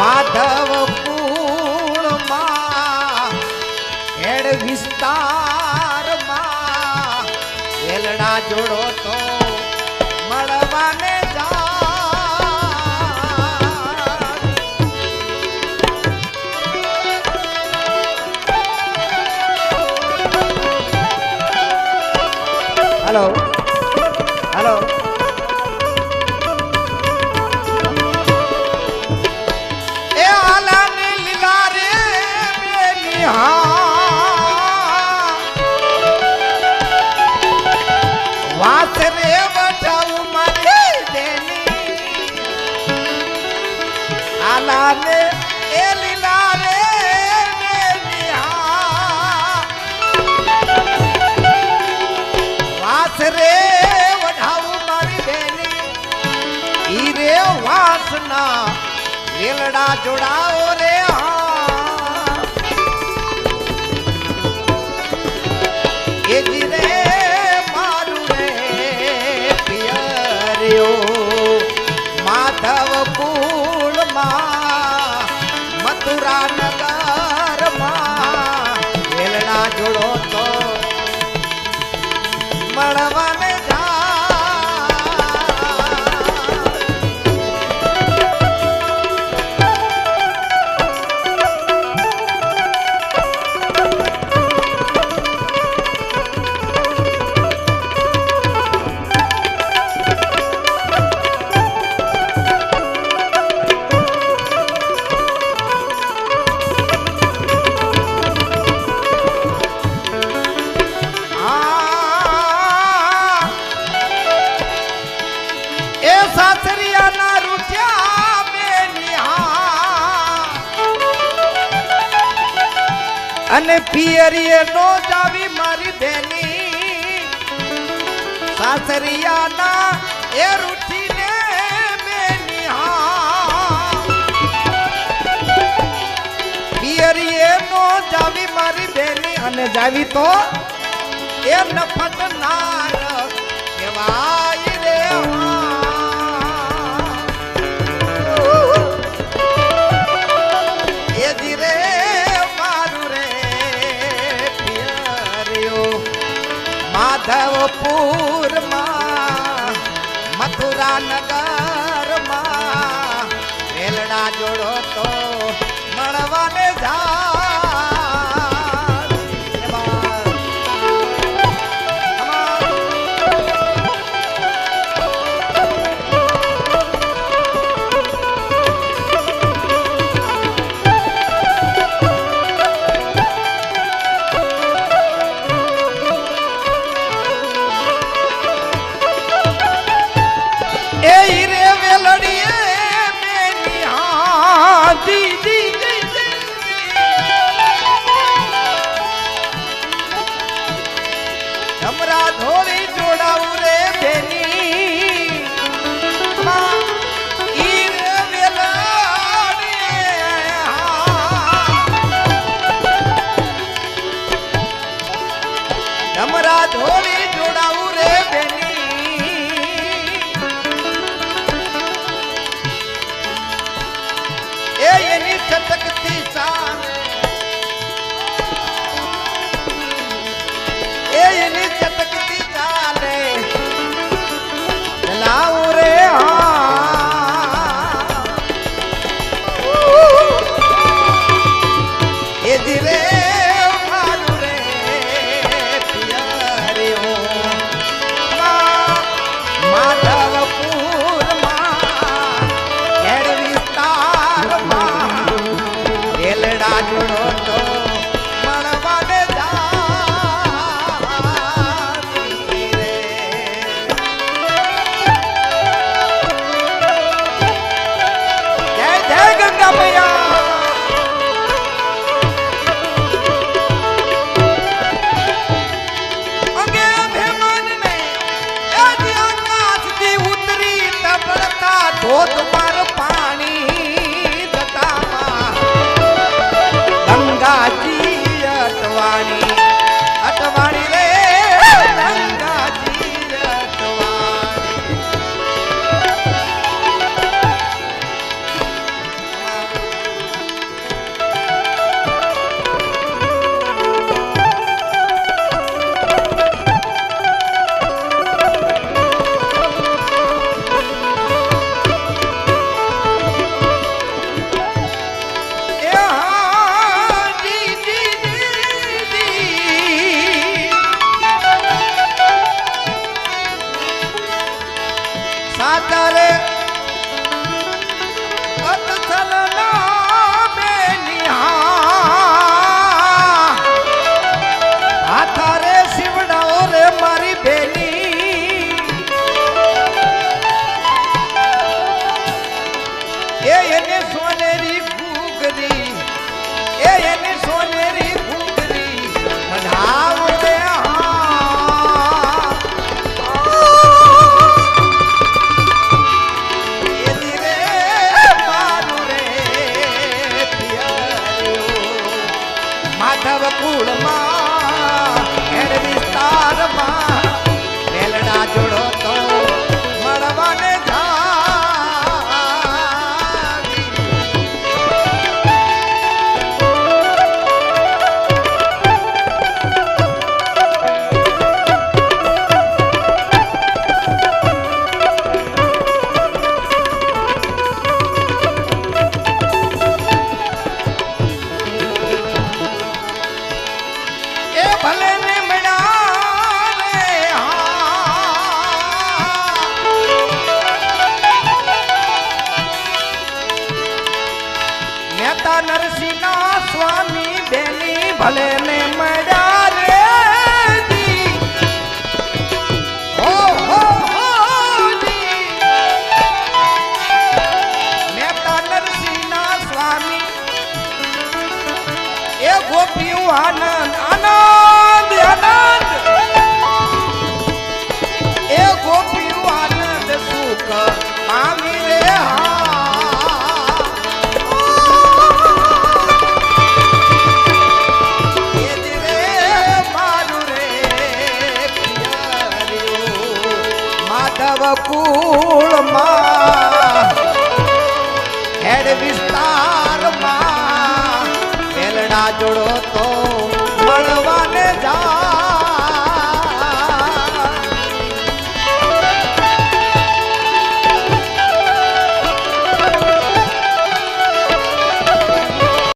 માધવ પૂર્ણમાં હેડ વિસ્તારમાં વેલડા જોડો તો Hello. વાસ રે વઢાવું મારી બેની. ઈ રે વાસના વેલડા જોડાઓ રે. મળવાને અને પિયરીએ નો જાવી મારી બેની. સાસરિયાના એ રૂઠીને હા. પિયરીએ નો જાવી મારી બેની અને જાવી તો એ નફટનાર કહેવાય રે માધવપુરમાં મથુરા નગરમાં રેલડા જોડો તો મળવાને જા yeah. ભલે ને મળ્યા રે હો હો હો નેતા નરસિંહ સ્વામી એ ગોપીઓ આનંદ કુળમાં હેડ વિસ્તારમાં વેલડા જોડો તો